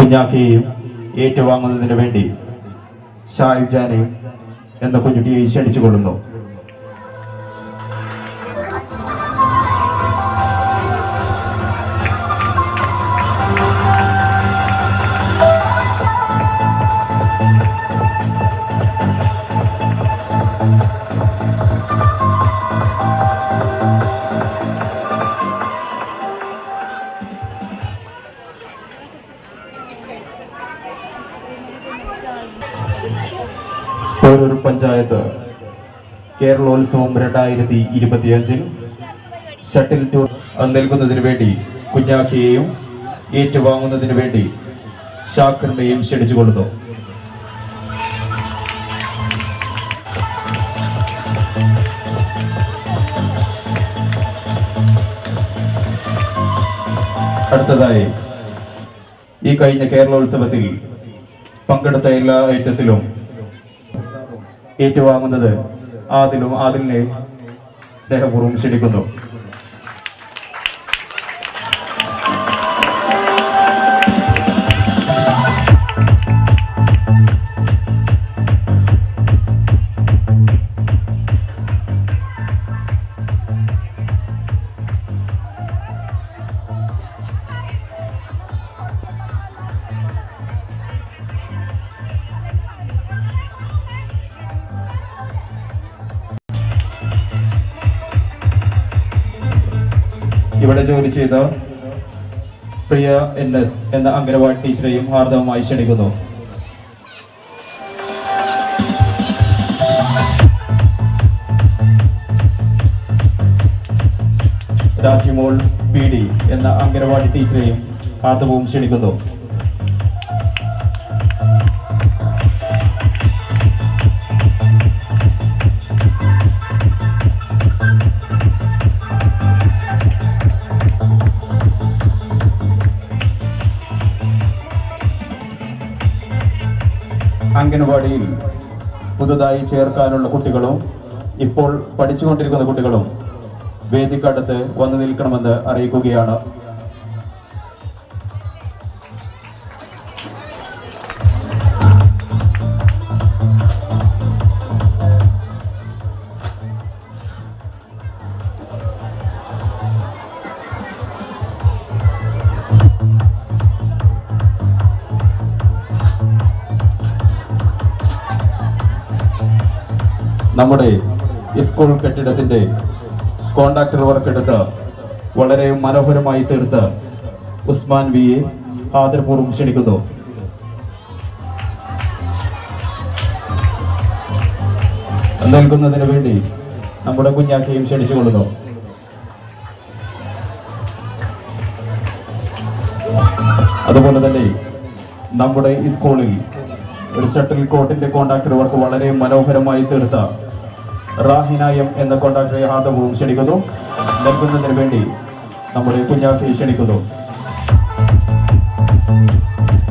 കുഞ്ഞാക്കയെയും ഏറ്റുവാങ്ങുന്നതിന് വേണ്ടി ഷാഹിബ് ജാനെ എന്ന കുഞ്ഞുട്ടിയെ ക്ഷണിച്ചു കൊള്ളുന്നു ഓരോ പഞ്ചായത്ത് കേരളോത്സവം രണ്ടായിരത്തി ഇരുപത്തിയഞ്ചിൽ ഷട്ടിൽ ടൂർ നൽകുന്നതിന് വേണ്ടി കുഞ്ഞാക്കിയെയും ഏറ്റുവാങ്ങുന്നതിന് വേണ്ടി ഷാക്കറിനെയും ക്ഷണിച്ചുകൊള്ളുന്നു അടുത്തതായി ഈ കഴിഞ്ഞ കേരളോത്സവത്തിൽ പങ്കെടുത്ത എല്ലാ ഐറ്റത്തിലും ഏറ്റുവാങ്ങുന്നത് ആദിലും ആദിലിനെ സ്നേഹപൂർവം ക്ഷണിക്കുന്നു ഇവിടെ ജോലി ചെയ്ത പ്രിയ എൻ എസ് എന്ന അംഗനവാടി ടീച്ചറെയും ഹാർദവമായി ക്ഷണിക്കുന്നു. രാജിമോൾ പി ഡി എന്ന അംഗനവാടി ടീച്ചറെയും ഹാർദവവും ക്ഷണിക്കുന്നു. അംഗനവാടിയിൽ പുതുതായി ചേർക്കാനുള്ള കുട്ടികളും ഇപ്പോൾ പഠിച്ചുകൊണ്ടിരിക്കുന്ന കുട്ടികളും വേദിക്കടുത്ത് വന്നു നിൽക്കണമെന്ന് അറിയിക്കുകയാണ്. നമ്മുടെ സ്കൂൾ കെട്ടിടത്തിന്റെ കോൺട്രാക്ടർ വർക്ക് എടുത്ത് വളരെ മനോഹരമായി തീർത്ത് ഉസ്മാൻ വിയെ ആദരപൂർവം ക്ഷണിക്കുന്നു. നൽകുന്നതിന് വേണ്ടി നമ്മുടെ കുഞ്ഞാക്കയും ക്ഷണിച്ചുകൊള്ളുന്നു അതുപോലെ തന്നെ നമ്മുടെ ഈ സ്കൂളിൽ ഒരു ഷട്ടിൽ കോട്ടിന്റെ കോൺട്രാക്ടർ വർക്ക് വളരെ മനോഹരമായി തീർത്ത റാഹിനായം എന്ന കോൺട്രാക്ടറെ ഹാതവും ക്ഷണിക്കുന്നു. നൽകുന്നതിന് വേണ്ടി നമ്മുടെ കുഞ്ഞാഫി ക്ഷണിക്കുന്നു.